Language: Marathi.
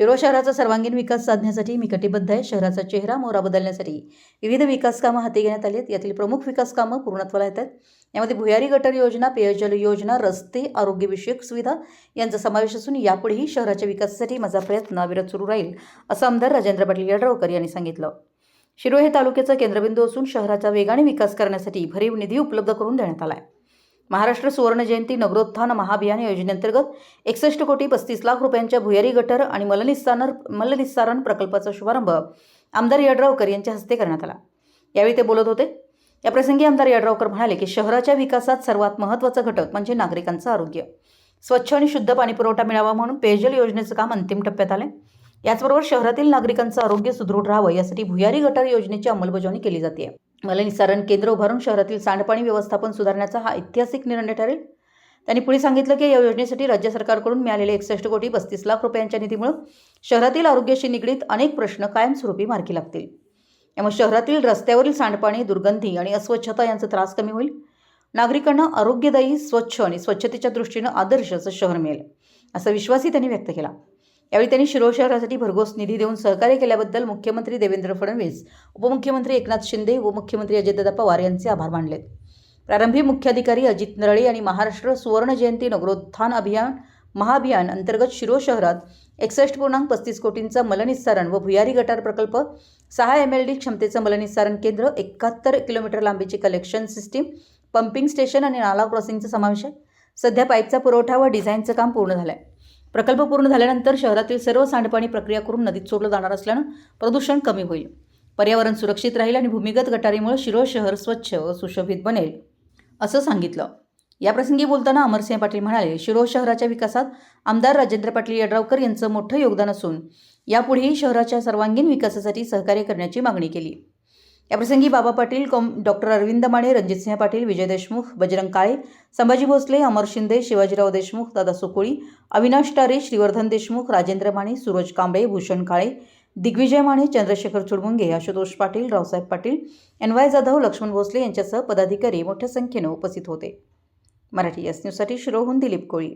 शिरो शहराचा सर्वांगीण विकास साधण्यासाठी मी कटिबद्ध आहे. शहराचा चेहरा मोहरा बदलण्यासाठी विविध विकास कामं हाती घेण्यात आली आहेत. यातील प्रमुख विकास कामं पूर्णत्वाला येतात यामध्ये भुयारी गटर योजना पेयजल योजना रस्ते आरोग्यविषयक सुविधा यांचा समावेश असून यापुढेही शहराच्या विकासासाठी माझा प्रयत्न अविरत सुरू राहील असं आमदार राजेंद्र पाटील यड्रावकर यांनी सांगितलं. शिरो हे तालुक्याचा केंद्रबिंदू असून शहराचा वेगाने विकास करण्यासाठी भरीव निधी उपलब्ध करून देण्यात आला आहे. महाराष्ट्र सुवर्ण जयंती नगरोत्थान महाभियान योजनेअंतर्गत एकसष्ट कोटी पस्तीस लाख रुपयांच्या भुयारी गटर आणि मलनिस्सारण मलनिस्सारण प्रकल्पाचा शुभारंभ आमदार यड्रावकर यांच्या हस्ते करण्यात आला. यावेळी ते बोलत होते. याप्रसंगी आमदार यड्रावकर म्हणाले की शहराच्या विकासात सर्वात महत्त्वाचा घटक म्हणजे नागरिकांचं आरोग्य. स्वच्छ आणि शुद्ध पाणीपुरवठा मिळावा म्हणून पेयजल योजनेचं काम अंतिम टप्प्यात आले याचबरोबर शहरातील नागरिकांचं आरोग्य सुदृढ राहावं यासाठी भुयारी गटार योजनेची अंमलबजावणी केली जाते मलनिसारण केंद्र उभारून शहरातील सांडपाणी व्यवस्थापन सुधारण्याचा हा ऐतिहासिक निर्णय ठरेल. त्यांनी पुढे सांगितलं की या योजनेसाठी राज्य सरकारकडून मिळालेले एकसष्ट कोटी पस्तीस लाख रुपयांच्या निधीमुळे शहरातील आरोग्याशी निगडीत अनेक प्रश्न कायमस्वरूपी मार्गी लागतील. यामुळे शहरातील रस्त्यावरील सांडपाणी दुर्गंधी आणि अस्वच्छता यांचा त्रास कमी होईल. नागरिकांना आरोग्यदायी स्वच्छ आणि स्वच्छतेच्या दृष्टीनं आदर्श असं शहर मिळेल असा विश्वासही त्यांनी व्यक्त केला. यावेळी त्यांनी शिरोळ शहरासाठी भरघोस निधी देऊन सहकार्य केल्याबद्दल मुख्यमंत्री देवेंद्र फडणवीस उपमुख्यमंत्री एकनाथ शिंदे उपमुख्यमंत्री अजितदादा पवार यांचे आभार मानले प्रारंभी मुख्याधिकारी अजित नरळे आणि महाराष्ट्र सुवर्ण जयंती नगरोत्थान अभियान महाअभियान अंतर्गत शिरो शहरात एकसष्ट पूर्णांक पस्तीस कोटींचा मलनिस्सारण व भुयारी गटार प्रकल्प सहा एम एल डी क्षमतेचं मलनिस्सारण केंद्र एकाहत्तर किलोमीटर लांबीची कलेक्शन सिस्टीम पंपिंग स्टेशन आणि नाला क्रॉसिंगचा समावेश आहे. सध्या पाईपचा पुरवठा व डिझाईनचं काम पूर्ण झालं आहे प्रकल्प पूर्ण झाल्यानंतर शहरातील सर्व सांडपाणी प्रक्रिया करून नदीत सोडलं जाणार असल्यानं प्रदूषण कमी होईल. पर्यावरण सुरक्षित राहील आणि भूमिगत गटारीमुळे शिरोळ शहर स्वच्छ व सुशोभित बनेल असं सांगितलं. याप्रसंगी बोलताना अमरसिंह पाटील म्हणाले शिरोळ शहराच्या विकासात आमदार राजेंद्र पाटील यड्रावकर यांचं मोठं योगदान असून यापुढेही शहराच्या सर्वांगीण विकासासाठी सहकार्य करण्याची मागणी केली. याप्रसंगी Baba Patil com doctor Arvind Mane Ranjitsinh Patil Vijay Deshmukh Bajrang Kale Sambhaji Bhosale Amar Shinde Shivajirao Deshmukh Dada Sukoli Avinash Tare Shrivardhan Deshmukh Rajendra Mane Suraj Kamble Bhushan Kale Digvijay Mane Chandrashekhar Chudmunge Ashutosh Patil Raosaheb Patil N Y Jadhav Laxman Bhosale यांच्यासह पदाधिकारी मोठ्या संख्येनं उपस्थित होते. मराठी एस न्यूजसाठी शिरोहून दिलीप कोळी.